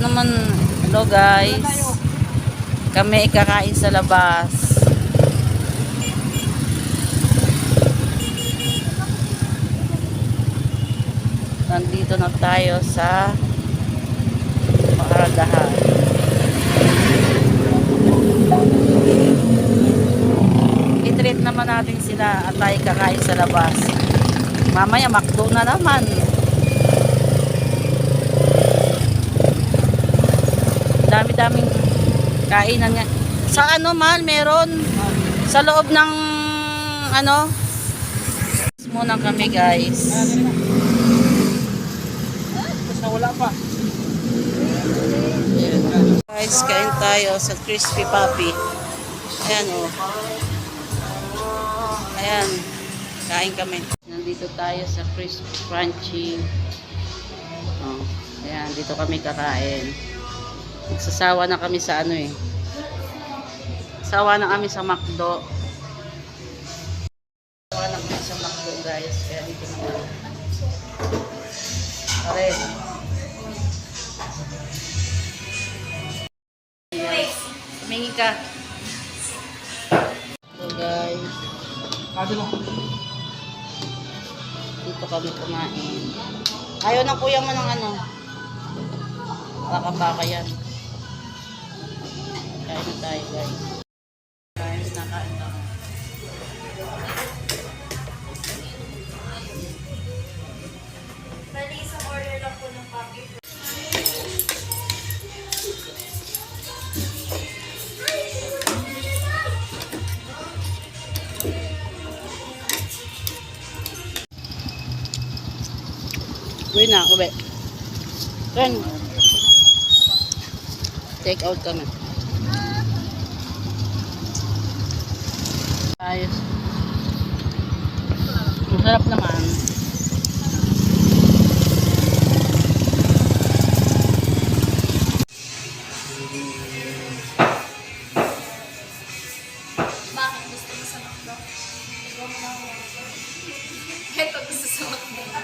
naman, hello guys. Kami kakain sa labas. Nandito na tayo sa Paharadahan. I-treat naman natin sila at tayo kakain sa labas. Mamaya, makdo na naman. Dami-daming kainan niya. Sa ano man, meron. Sa loob ng ano. Muna kami guys. Basta wala pa. Guys, kain tayo sa Crispy Papi. Ayan o. Oh. Ayan. Kain kami. Nandito tayo sa Crispy Crunchy. Oh. Ayan, dito kami kakain. Nagsasawa na kami sa ano eh. Sawa na kami sa McDo. Sawa na kami sa McDo guys. Kaya dito na kami. Pare. Humingi ka. So guys, dito kami kumain. Ayaw ng kuya mo ng ano. Baka-baka yan. Kain na tayo guys. Kain na, kain na. Bali, isang order lang po ng papi. Uwi na, uwi. Ren. Take out kami. Ayos. Masarap naman. Bakit gusto mo sa McDo? Ikaw mo na ako. Gusto sa McDo.